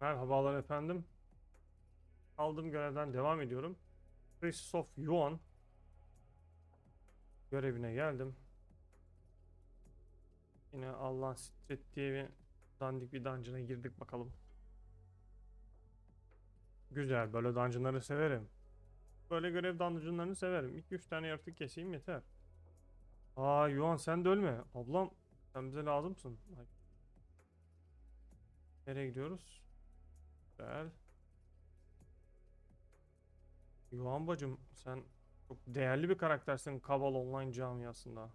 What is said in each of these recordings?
Merhabalar efendim. Aldığım görevden devam ediyorum. Christoph Yuan görevine geldim. Yine Allah Street diye bir dandik bir dungeon'a girdik bakalım. Güzel, böyle dungeon'ları severim. Böyle görev dungeon'larını severim. 2-3 tane yaratık keseyim yeter. Aa Yuan sen de ölme. Ablam sen bize lazımsın. Nereye gidiyoruz? Güzel. Yuhan bacım sen çok değerli bir karaktersin Kabal Online camiasında.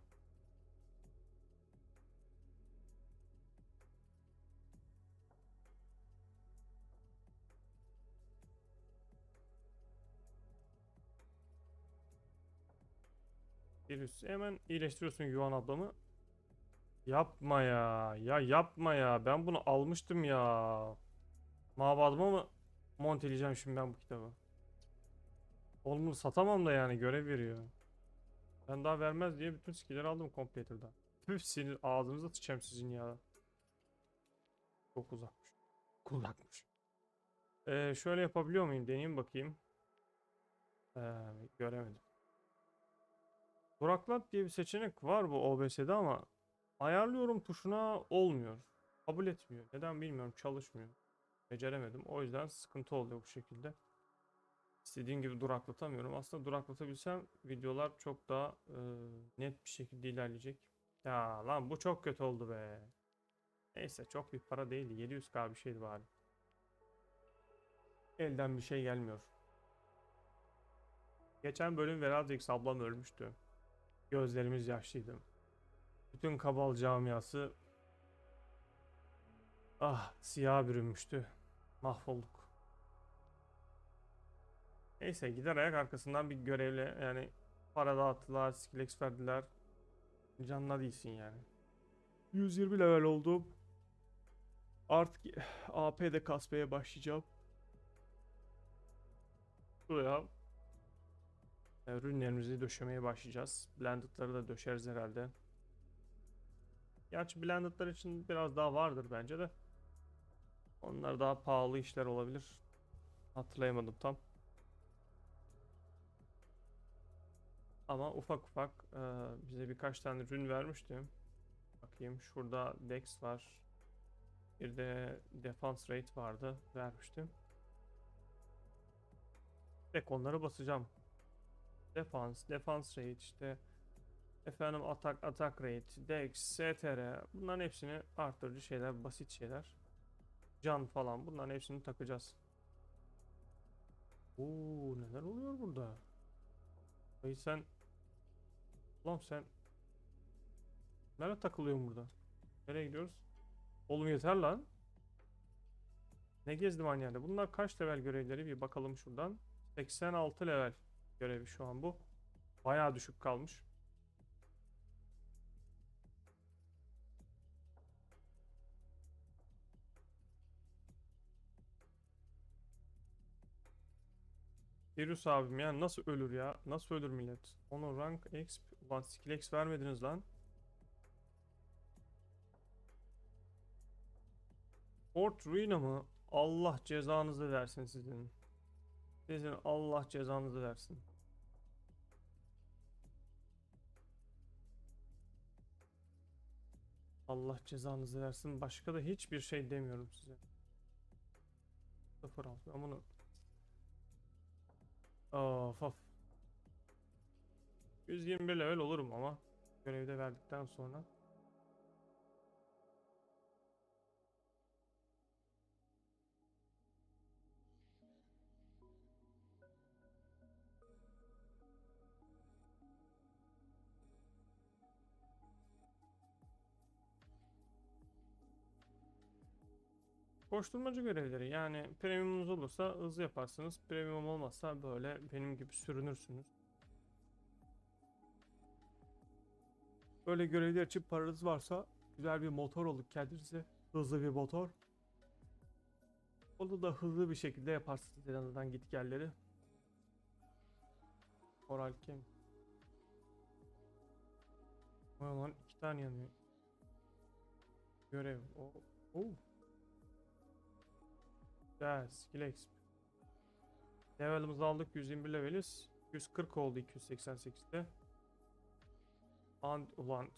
Virüs hemen iyileştiriyorsun Yuhan ablamı. Yapma ya. Ya yapma ya. Ben bunu almıştım ya. Mabadımı mı monteleyeceğim şimdi ben bu kitabı? Oğlum satamam da yani görev veriyor. Ben daha vermez diye bütün skill'leri aldım Completer'dan. Püf sinir ağzınıza sıçayım sizin ya. Çok uzakmış. Kulakmış. Ee, şöyle yapabiliyor muyum? Deneyeyim bakayım. Ee, göremedim. Duraklat diye bir seçenek var bu OBS'de ama ayarlıyorum tuşuna olmuyor. Kabul etmiyor. Neden bilmiyorum. Çalışmıyor. Beceremedim. O yüzden sıkıntı oluyor bu şekilde. İstediğim gibi duraklatamıyorum. Aslında duraklatabilsem videolar çok daha e, net bir şekilde ilerleyecek. Ya lan bu çok kötü oldu be. Neyse çok bir para değildi. 700k bir şeydi bari. Elden bir şey gelmiyor. Geçen bölüm Veradix ablam ölmüştü. Gözlerimiz yaşlıydı. Bütün kabal camiası ah siyah bürünmüştü. Mahvolduk. Neyse gider ayak arkasından bir görevle yani para dağıttılar, skillex verdiler. Canına değilsin yani. 120 level oldum. Artık AP'de kasmaya başlayacağım. Buraya e, ürünlerimizi döşemeye başlayacağız. Blended'ları da döşeriz herhalde. Gerçi blended'lar için biraz daha vardır bence de. Onlar daha pahalı işler olabilir. Hatırlayamadım tam. Ama ufak ufak e, bize birkaç tane ürün vermişti. Bakayım şurada Dex var. Bir de Defense Rate vardı. Vermiştim. Tek onları basacağım. Defense, Defense Rate işte efendim atak, atak rate, dex, str bunların hepsini arttırıcı şeyler, basit şeyler. Can falan bunların hepsini takacağız. Oo neler oluyor burada? Ay sen Ulan sen Nereye takılıyorsun burada? Nereye gidiyoruz? Oğlum yeter lan. Ne gezdim aynı yerde? Bunlar kaç level görevleri bir bakalım şuradan. 86 level görevi şu an bu. Bayağı düşük kalmış. Virüs abim ya nasıl ölür ya? Nasıl ölür millet? Onu rank exp. Ulan skill X vermediniz lan. Fort Ruina mı? Allah cezanızı versin sizin. Sizin Allah cezanızı versin. Allah cezanızı versin. Başka da hiçbir şey demiyorum size. 06 ben bunu Of of. 121 level olurum ama görevde verdikten sonra. Koşturmacı görevleri yani premiumunuz olursa hızlı yaparsınız. Premium olmazsa böyle benim gibi sürünürsünüz. Böyle görevler için paranız varsa güzel bir motor alıp kendinize hızlı bir motor. Onu da hızlı bir şekilde yaparsınız en azından git gelleri. Oral kim? Vay lan iki tane yanıyor. Görev. O. Oh. Güzel. Skill XP. Level'ımızı aldık. 121 leveliz. 140 oldu 288'de. And ulan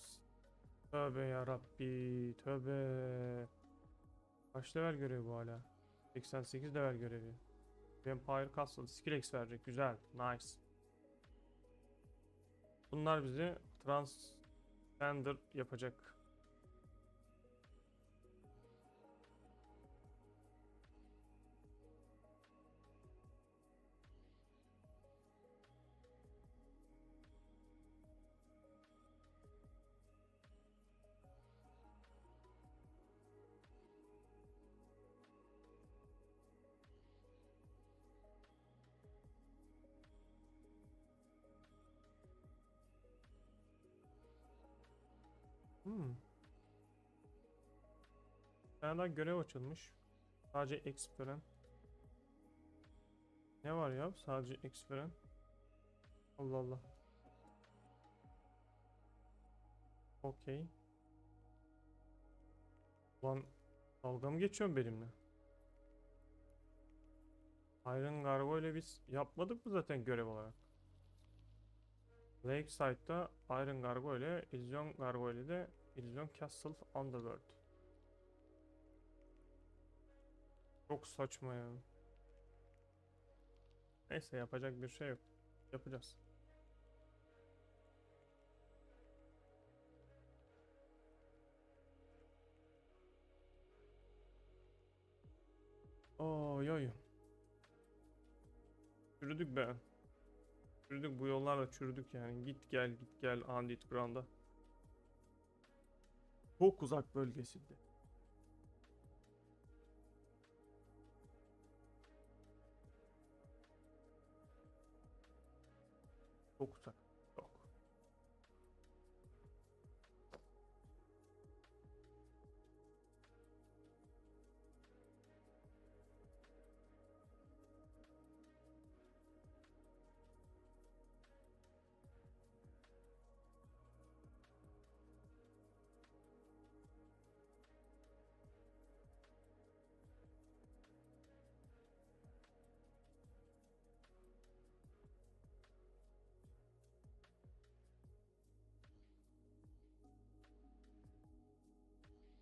tövbe ya Rabbi tövbe. Kaç level görevi bu hala? 88 level görevi. Vampire Castle skill X verecek. Güzel. Nice. Bunlar bizi transgender yapacak. Hmm. Daha görev açılmış. Sadece exp veren. Ne var ya sadece exp veren? Allah Allah. Okey. Lan dalga mı geçiyorsun benimle? Iron Gargo ile biz yapmadık mı zaten görev olarak? Lakeside'da Iron Gargo ile Illusion Gargo de Illusion Castle Underworld. Çok saçma ya. Neyse yapacak bir şey yok. Yapacağız. Oy oy. Çürüdük be. Çürüdük bu yollarla çürüdük yani. Git gel git gel Andit Ground'a. Çok uzak bölgesinde. Çok uzak.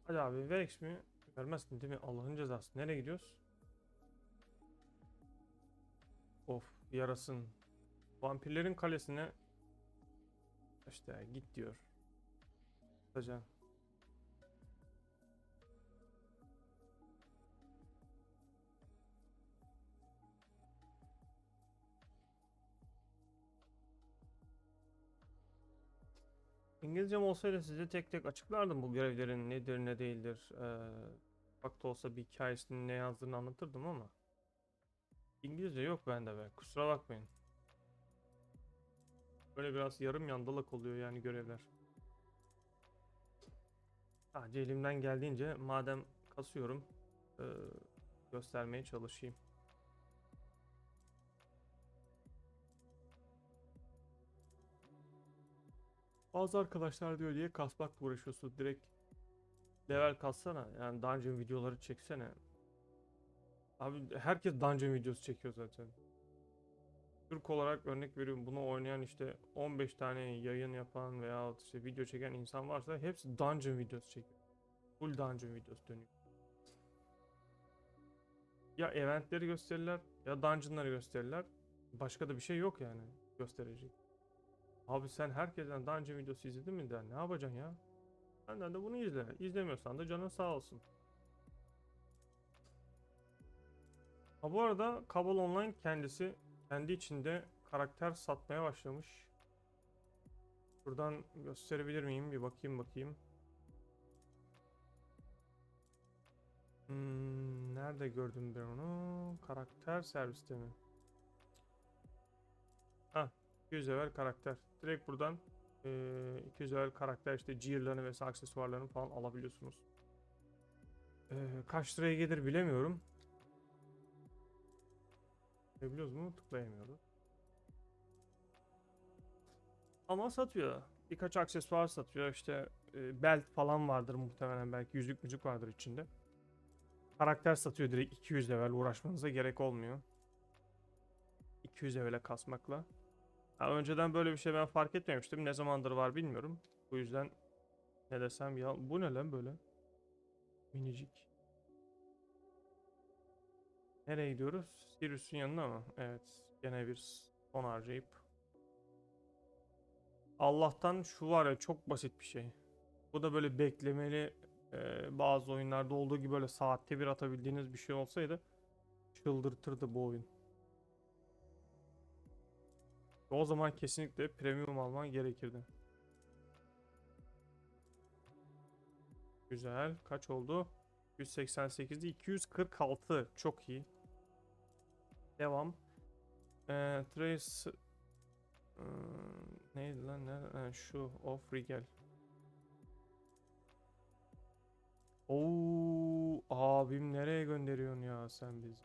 Hadi abi Vex mi? Vermezsin değil mi? Allah'ın cezası. Nereye gidiyoruz? Of yarasın. Vampirlerin kalesine işte git diyor. Kısaca. İngilizcem olsaydı size tek tek açıklardım bu görevlerin nedir ne değildir. Ee, ufak da olsa bir hikayesini ne yazdığını anlatırdım ama. İngilizce yok bende be kusura bakmayın. Böyle biraz yarım yandalak oluyor yani görevler. Sadece elimden geldiğince madem kasıyorum ee, göstermeye çalışayım. Bazı arkadaşlar diyor diye kasmakla uğraşıyorsun direkt level kassana yani dungeon videoları çeksene. Abi herkes dungeon videosu çekiyor zaten. Türk olarak örnek veriyorum bunu oynayan işte 15 tane yayın yapan veya işte video çeken insan varsa hepsi dungeon videosu çekiyor. Full dungeon videosu dönüyor. Ya eventleri gösterirler ya dungeonları gösterirler. Başka da bir şey yok yani gösterecek. Abi sen herkesten daha önce videosu izledin mi der. Ne yapacaksın ya? Benden de bunu izle. İzlemiyorsan da canın sağ olsun. Ha bu arada Kabul Online kendisi kendi içinde karakter satmaya başlamış. Buradan gösterebilir miyim? Bir bakayım bakayım. Hmm, nerede gördüm ben onu? Karakter serviste mi? Ha, 200 level karakter. Direkt buradan eee 200 level karakter işte gear'larını ve aksesuarlarını falan alabiliyorsunuz. Eee, kaç liraya gelir bilemiyorum. Tıklayabiliyoruz mu? Tıklayamıyoruz. Ama satıyor. Birkaç aksesuar satıyor. İşte e, belt falan vardır muhtemelen belki yüzük müzük vardır içinde. karakter satıyor direkt 200 level uğraşmanıza gerek olmuyor. 200 level'e kasmakla. Ha, önceden böyle bir şey ben fark etmemiştim. Ne zamandır var bilmiyorum. Bu yüzden ne desem ya bu ne lan böyle? Minicik. Nereye gidiyoruz? Sirius'un yanına mı? Evet. Gene bir son harcayıp. Allah'tan şu var ya çok basit bir şey. Bu da böyle beklemeli e, bazı oyunlarda olduğu gibi böyle saatte bir atabildiğiniz bir şey olsaydı çıldırtırdı bu oyun. O zaman kesinlikle premium alman gerekirdi. Güzel. Kaç oldu? 188'de 246. Çok iyi. Devam. Ee, Trace ee, neydi lan? Ne? Ha, şu off gel. Oo, abim nereye gönderiyorsun ya sen bizi?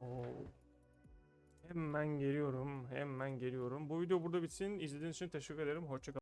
Oo. Hemen geliyorum. Hemen geliyorum. Bu video burada bitsin. İzlediğiniz için teşekkür ederim. Hoşçakalın.